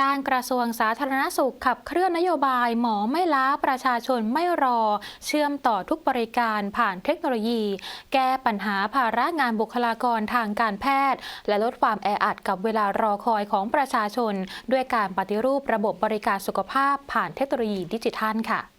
ด้านกระทรวงสาธารณสุขขับเคลื่อนนโยบายหมอไม่ล้าประชาชนไม่รอ เชื่อมต่อทุกบริการผ่านเทคโนโลยี แก้ปัญหาภาระงานบุคลากรทางการแพทย์ และลดความแออัดกับเวลารอคอยของประชาชน ด้วยการปฏิรูประบบบริการสุขภาพผ่านเทคโนโลยีดิจิทัลค่ะ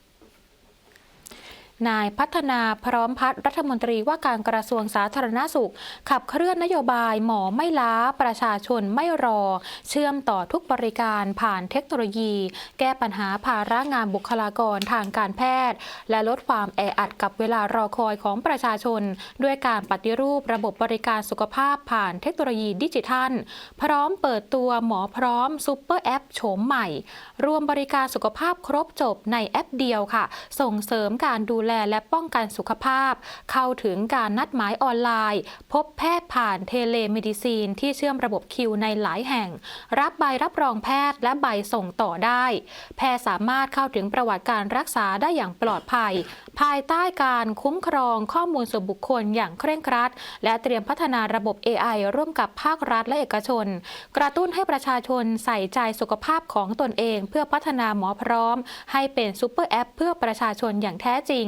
นายพัฒนาพร้อมพัฒรัฐมนตรีว่าการกระทรวงสาธารณสุข ขับเคลื่อนนโยบายหมอไม่ล้าประชาชนไม่รอ เชื่อมต่อทุกบริการผ่านเทคโนโลยี แก้ปัญหาภาระงานบุคลากรทางการแพทย์ และลดความแออัดกับเวลารอคอยของประชาชน ด้วยการปฏิรูประบบบริการสุขภาพผ่านเทคโนโลยีดิจิทัล พร้อมเปิดตัวหมอพร้อมซูเปอร์แอปโฉมใหม่ รวมบริการสุขภาพครบจบในแอปเดียวค่ะ ส่งเสริมการดูแลและป้องกันสุขภาพ เข้าถึงการนัดหมายออนไลน์ พบแพทย์ผ่านเทเลเมดิซีน ที่เชื่อมระบบคิวในหลายแห่ง รับใบรับรองแพทย์และใบส่งต่อได้ แพทย์สามารถเข้าถึงประวัติการรักษาได้อย่างปลอดภัย ภายใต้การคุ้มครองข้อมูลส่วนบุคคลอย่างเคร่งครัด และเตรียมพัฒนาระบบ AI ร่วมกับภาครัฐและเอกชน กระตุ้นให้ประชาชนใส่ใจสุขภาพของตนเอง เพื่อพัฒนาหมอพร้อม ให้เป็นซูเปอร์แอปเพื่อประชาชนอย่างแท้จริง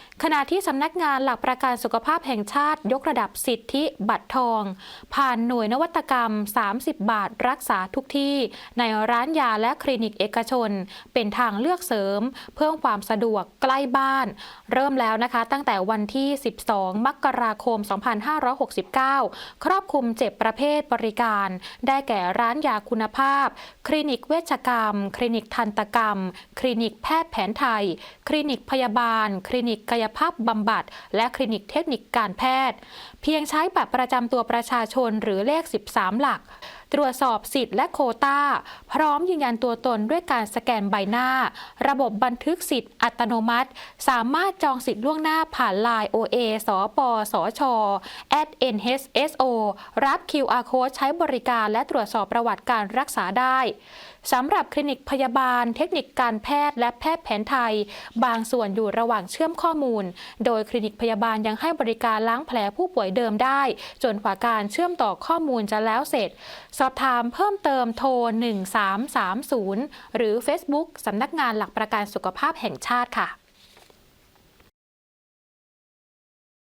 ขณะที่สำนักงานหลักประกันสุขภาพแห่งชาติ ยกระดับสิทธิบัตรทอง ผ่านหน่วยนวัตกรรม 30 บาทรักษาทุกที่ ในร้านยาและคลินิกเอกชน เป็นทางเลือกเสริม เพิ่มความสะดวกใกล้บ้าน เริ่มแล้วนะคะ ตั้งแต่วันที่ 12 มกราคม 2569 ครอบคลุม7ประเภทบริการ ได้แก่ร้านยาคุณภาพ คลินิกเวชกรรม คลินิกทันตกรรม คลินิกแพทย์แผนไทย คลินิกพยาบาล คลินิกกายภาพบำบัด และคลินิกเทคนิคการแพทย์ เพียงใช้บัตรประจำตัวประชาชนหรือเลข 13 หลัก ตรวจสอบสิทธิ์และโคตาพร้อมยืนยันตัวตนด้วยการสแกนใบหน้า ระบบบันทึกสิทธิ์อัตโนมัติ สามารถจองสิทธิ์ล่วงหน้าผ่าน Line OA สปสช at nhso รับ QR code ใช้บริการและตรวจสอบประวัติการรักษาได้สำหรับคลินิกพยาบาล เทคนิคการแพทย์และแพทย์แผนไทย บางส่วนอยู่ระหว่างเชื่อมข้อมูล โดยคลินิกพยาบาลยังให้บริการล้างแผลผู้ป่วยเดิมได้ จนกว่าการเชื่อมต่อข้อมูลจะแล้วเสร็จสอบถามเพิ่มเติมโทร 1330 หรือ Facebook สำนักงานหลักประกันสุขภาพแห่งชาติค่ะ